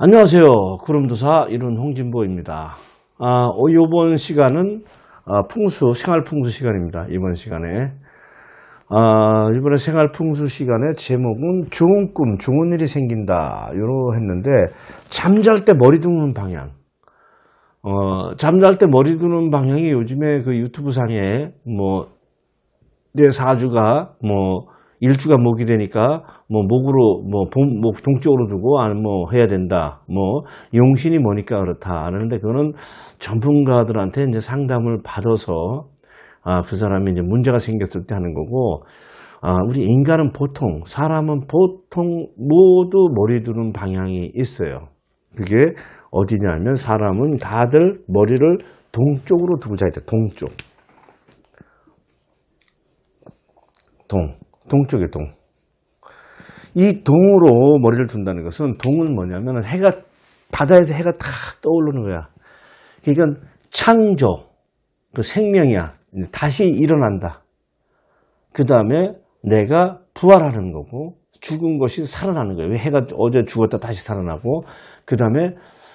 안녕하세요. 구름도사 이룬 홍진보입니다. 아, 어, 이번 시간은 아, 풍수, 생활 풍수 시간입니다. 이번 시간에. 아, 이번에 생활 풍수 시간의 제목은 좋은 꿈, 좋은 일이 생긴다. 요로 했는데, 잠잘 때 머리 두는 방향. 어, 잠잘 때 머리 두는 방향이 요즘에 그 유튜브 상에 뭐, 내 사주가 뭐, 일주가 목이 되니까 뭐 목으로 뭐 동쪽으로 두고 아니 뭐 해야 된다. 뭐 용신이 뭐니까 그렇다. 하는데 그거는 전문가들한테 이제 상담을 받아서 아, 그 사람이 이제 문제가 생겼을 때 하는 거고 아, 우리 인간은 보통 사람은 보통 모두 머리 두는 방향이 있어요. 그게 어디냐면 사람은 다들 머리를 동쪽으로 두고 자야 돼. 동쪽. 동. 동쪽에 동. 이 동으로 머리를 둔다는 것은 동은 뭐냐면 해가 바다에서 해가 탁 떠오르는 거야. 그러니까 창조, 그 생명이야. 다시 일어난다. 그 다음에 내가 부활하는 거고 죽은 것이 살아나는 거예요. 왜 해가 어제 죽었다 다시 살아나고 그 다음에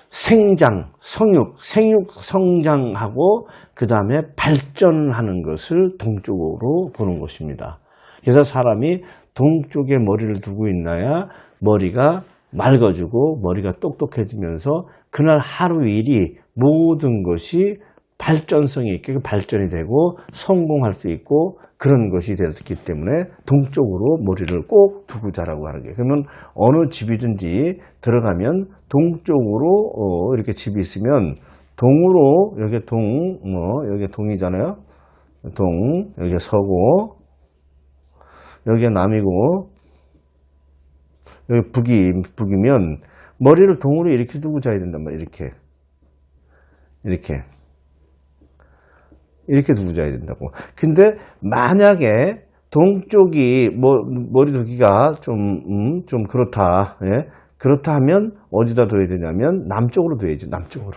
생장, 성육, 생육 성장하고 그 다음에 발전하는 것을 동쪽으로 보는 것입니다. 그래서 사람이 동쪽에 머리를 두고 있나야 머리가 맑아지고 머리가 똑똑해지면서 그날 하루 일이 모든 것이 발전성이 있게 발전이 되고 성공할 수 있고 그런 것이 되었기 때문에 동쪽으로 머리를 꼭 두고 자라고 하는 거예요. 그러면 어느 집이든지 들어가면 동쪽으로 어, 이렇게 집이 있으면 동으로 여기 동, 뭐 여기 동이잖아요. 동 여기 서고 여기가 남이고 여기 북이 북이면 머리를 동으로 이렇게 두고 자야 된단 말이야 이렇게. 이렇게. 이렇게 두고 자야 된다고. 근데 만약에 동쪽이 뭐 머리 두기가 좀 음, 좀 그렇다 예? 그렇다 하면 어디다 둬야 되냐면 남쪽으로 둬야지 남쪽으로.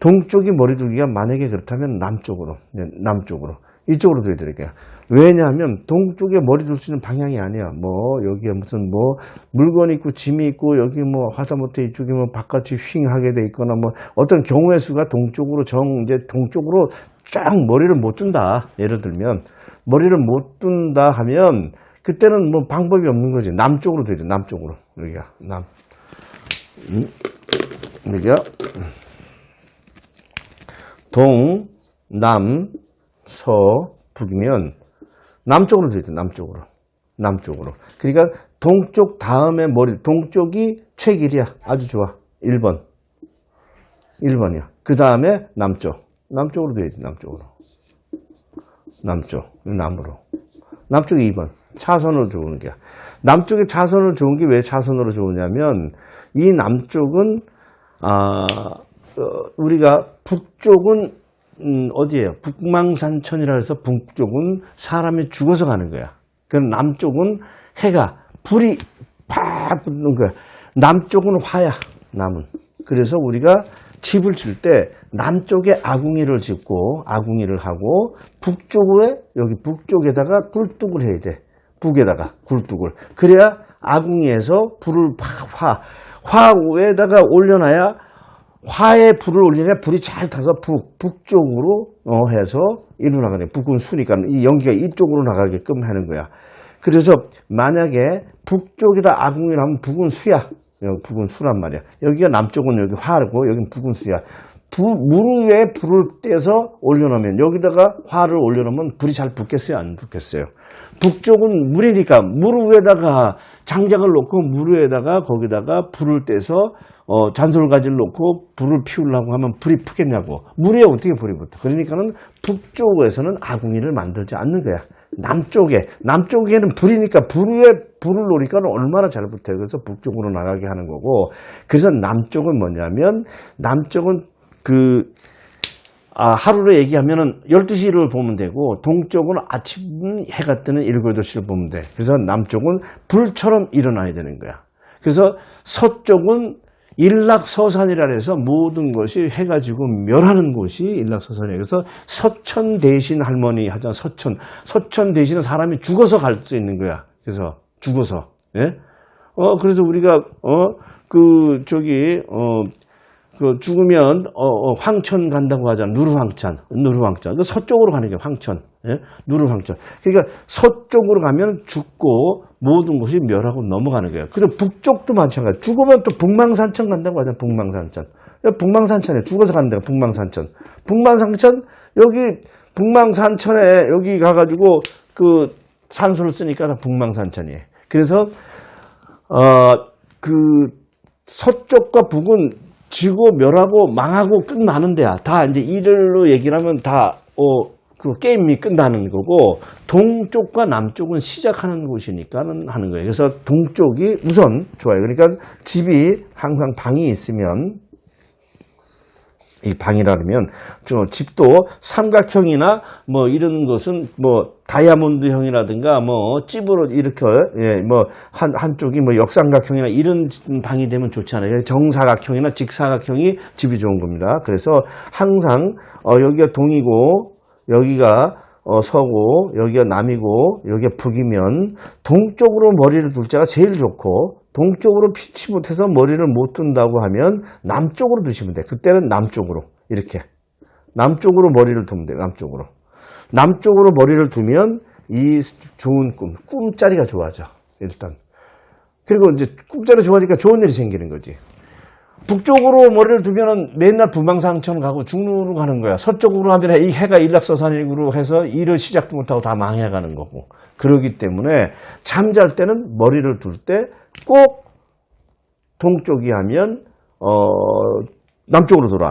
동쪽이 머리 두기가 만약에 그렇다면 남쪽으로 네, 남쪽으로 이쪽으로 되니까 왜냐하면 동쪽에 머리 둘 수 있는 방향이 아니야. 뭐 여기에 무슨 뭐 물건 있고 짐이 있고 여기 뭐 하다못해 이쪽에 뭐 바깥이 휑하게 돼 있거나 뭐 어떤 경우의 수가 동쪽으로 정 이제 동쪽으로 쫙 머리를 못 둔다. 예를 들면 머리를 못 둔다 하면 그때는 뭐 방법이 없는 거지. 남쪽으로 돼. 남쪽으로 여기가 남. 음, 여기가 동, 남, 서, 북이면 남쪽으로 돼, 남쪽으로. 남쪽으로. 그러니까 동쪽 다음에 머리, 동쪽이 최길이야. 아주 좋아. 1번. 1번이야. 그 다음에 남쪽. 남쪽으로 돼야지, 남쪽으로. 남쪽. 남으로. 남쪽이 2번. 차선으로 좋은 게야. 남쪽에 차선으로 좋은 게 왜 차선으로 좋으냐면, 이 남쪽은, 아, 어, 우리가 북쪽은 음, 어디예요? 북망산천이라 해서 북쪽은 사람이 죽어서 가는 거야. 그 남쪽은 해가 불이 팍 붙는 거야. 남쪽은 화야. 남은. 그래서 우리가 집을 칠때 남쪽에 아궁이를 짓고 아궁이를 하고 북쪽에 여기 북쪽에다가 굴뚝을 해야 돼. 북에다가 굴뚝을. 그래야 아궁이에서 불을 팍 화. 화에다가 올려놔야 화에 불을 올리면 불이 잘 타서 북, 북쪽으로 어, 해서 이리로 나가네. 북은 수니까 이 연기가 이쪽으로 나가게끔 하는 거야. 그래서 만약에 북쪽에다 아궁이를 하면 북은 수야. 여기 북은 수란 말이야. 여기가 남쪽은 여기 화고 여기는 북은 수야. 불, 물 위에 불을 떼서 올려놓으면 여기다가 화를 올려놓으면 불이 잘 붙겠어요? 안 붙겠어요? 북쪽은 물이니까 물 위에다가 장작을 놓고 물 위에다가 거기다가 불을 떼서 어, 잔솔가지를 놓고 불을 피우려고 하면 불이 푸겠냐고. 물에 어떻게 불이 붙어? 그러니까는 북쪽에서는 아궁이를 만들지 않는 거야. 남쪽에, 남쪽에는 불이니까 불 위에 불을 놓으니까 얼마나 잘 붙어요. 그래서 북쪽으로 나가게 하는 거고. 그래서 남쪽은 뭐냐면, 남쪽은 그, 아, 하루로 얘기하면은 12시를 보면 되고, 동쪽은 아침 해가 뜨는 7, 8시를 보면 돼. 그래서 남쪽은 불처럼 일어나야 되는 거야. 그래서 서쪽은 일락서산이라 해서 모든 것이 해가 지고 멸하는 곳이 일락서산이에요. 그래서 서천 대신 할머니 하잖아. 서천. 서천 대신은 사람이 죽어서 갈 수 있는 거야. 그래서 죽어서. 예? 어, 그래서 우리가, 어, 그, 저기, 어, 그 죽으면 어, 어, 황천 간다고 하잖아. 누르황천, 누르황천. 그 서쪽으로 가는 게 황천, 예? 누르황천. 그러니까 서쪽으로 가면 죽고 모든 곳이 멸하고 넘어가는 거예요. 그리고 북쪽도 마찬가지. 죽으면 또 북망산천 간다고 하잖아. 북망산천. 북망산천에 죽어서 데가 북망산천. 북망산천 여기 북망산천에 여기 가가지고 그 산소를 쓰니까 다 북망산천이에요. 그래서 어 그 서쪽과 북은 지고 멸하고 망하고 끝나는 데야. 다 이제 이를로 얘기를 하면 다, 어, 그 게임이 끝나는 거고, 동쪽과 남쪽은 시작하는 곳이니까는 하는 거예요. 그래서 동쪽이 우선 좋아요. 그러니까 집이 항상 방이 있으면, 이 방이라면, 저 집도 삼각형이나 뭐 이런 것은 뭐 다이아몬드형이라든가 뭐 찝으로 이렇게, 예, 뭐 한, 한쪽이 뭐 역삼각형이나 이런 방이 되면 좋지 않아요. 정사각형이나 직사각형이 집이 좋은 겁니다. 그래서 항상, 어, 여기가 동이고, 여기가 어, 서고, 여기가 남이고, 여기가 북이면, 동쪽으로 머리를 둘 때가 제일 좋고, 동쪽으로 피치 못해서 머리를 못 둔다고 하면, 남쪽으로 두시면 돼. 그때는 남쪽으로. 이렇게. 남쪽으로 머리를 두면 돼요. 남쪽으로. 남쪽으로 머리를 두면, 이 좋은 꿈, 꿈자리가 좋아져. 일단. 그리고 이제 꿈자리 좋아지니까 좋은 일이 생기는 거지. 북쪽으로 머리를 두면은 맨날 부망상천 가고 중루로 가는 거야. 서쪽으로 하면 이 해가 일락서산일구로 해서 일을 시작도 못하고 다 망해가는 거고. 그러기 때문에 잠잘 때는 머리를 둘 때 꼭 동쪽이 하면 어 남쪽으로 돌아.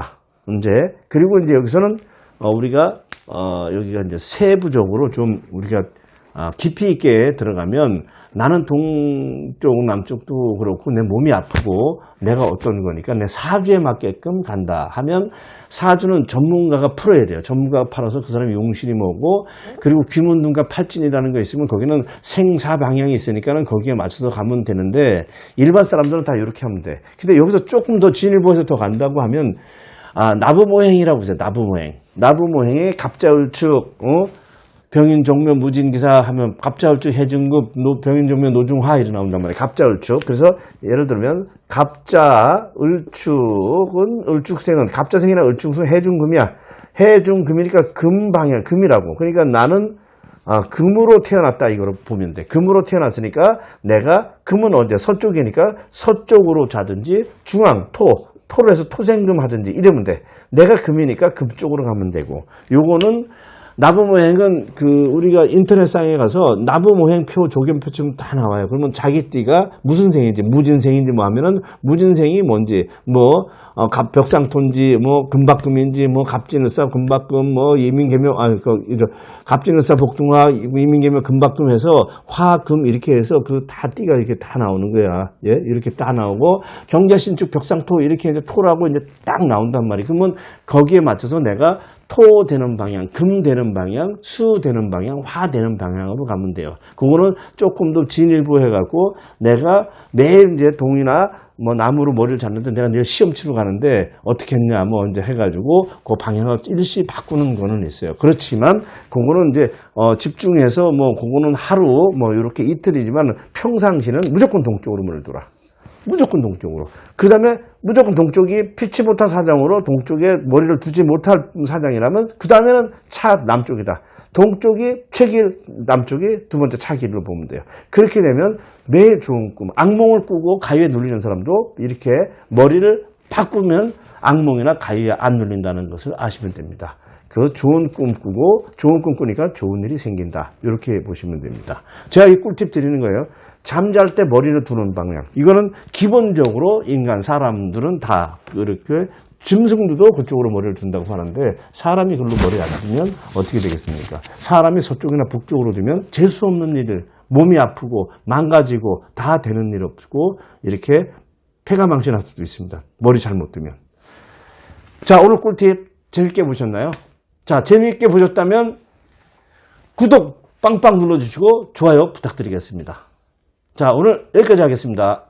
이제 그리고 이제 여기서는 어 우리가 어 여기가 이제 세부적으로 좀 우리가 아, 깊이 있게 들어가면 나는 동쪽, 남쪽도 그렇고 내 몸이 아프고 내가 어떤 거니까 내 사주에 맞게끔 간다 하면 사주는 전문가가 풀어야 돼요. 전문가가 팔아서 그 사람이 용실이 뭐고 그리고 귀문둥과 팔진이라는 거 있으면 거기는 생사 방향이 있으니까는 거기에 맞춰서 가면 되는데 일반 사람들은 다 이렇게 하면 돼. 근데 여기서 조금 더 진일보해서 더 간다고 하면 아, 나부모행이라고 하죠. 나부모행. 나부모행의 갑자울축, 어? 병인 종묘 무진기사 하면 갑자을축 해중급 노- 병인 종묘 노중화 이래 나온단 말이에요. 갑자을축. 그래서 예를 들면 갑자 을축은 을축생은 갑자생이나 을축은 해중금이야. 해중금이니까 금방향 금이라고. 그러니까 나는 아, 금으로 태어났다 이거로 보면 돼. 금으로 태어났으니까 내가 금은 언제 서쪽이니까 서쪽으로 자든지 중앙 토 토로 해서 토생금 하든지 이러면 돼. 내가 금이니까 금 쪽으로 가면 되고. 요거는 나부모행은 그 우리가 인터넷상에 가서 나부모행표 조견표쯤 다 나와요. 그러면 자기 띠가 무슨 생인지 무진생인지 뭐 하면은 무진생이 뭔지 뭐 어, 갑 벽상토인지 뭐 금박금인지 뭐 갑진을사 금박금 뭐 예민개묘 아그 갑진을사 복둥화 예민개묘 금박금 해서 화금 이렇게 해서 그 다 띠가 이렇게 다 나오는 거야. 예 이렇게 다 나오고 경자신축 벽상토 이렇게 이제 토라고 이제 딱 나온단 말이에요. 그러면 거기에 맞춰서 내가 토 되는 방향, 금 되는 방향, 수 되는 방향, 화 되는 방향으로 가면 돼요. 그거는 조금 더 진일보 해갖고 내가 매일 이제 동이나 뭐 나무로 머리를 잡는데 내가 내일 시험 치러 가는데 어떻게 했냐 뭐 이제 해가지고 그 방향을 일시 바꾸는 거는 있어요. 그렇지만 그거는 이제 어 집중해서 뭐 그거는 하루 뭐 이렇게 이틀이지만 평상시는 무조건 동쪽으로 머리를 돌아. 무조건 동쪽으로. 그 다음에 무조건 동쪽이 피치 못한 사장으로 동쪽에 머리를 두지 못할 사장이라면 그 다음에는 차 남쪽이다. 동쪽이 최길, 남쪽이 두 번째 차길로 보면 돼요. 그렇게 되면 매일 좋은 꿈, 악몽을 꾸고 가위에 눌리는 사람도 이렇게 머리를 바꾸면 악몽이나 가위에 안 눌린다는 것을 아시면 됩니다. 그 좋은 꿈 꾸고 좋은 꿈 꾸니까 좋은 일이 생긴다. 이렇게 보시면 됩니다. 제가 이 꿀팁 드리는 거예요. 잠잘 때 머리를 두는 방향. 이거는 기본적으로 인간 사람들은 다 그렇게 짐승들도 그쪽으로 머리를 둔다고 하는데 사람이 글로 머리 안 두면 어떻게 되겠습니까? 사람이 서쪽이나 북쪽으로 두면 재수 없는 일을 몸이 아프고 망가지고 다 되는 일 없고 이렇게 폐가 망신할 수도 있습니다. 머리 잘못 두면. 자, 오늘 꿀팁 재밌게 보셨나요? 자, 재미있게 보셨다면 구독 빵빵 눌러주시고 좋아요 부탁드리겠습니다. 자, 오늘 여기까지 하겠습니다.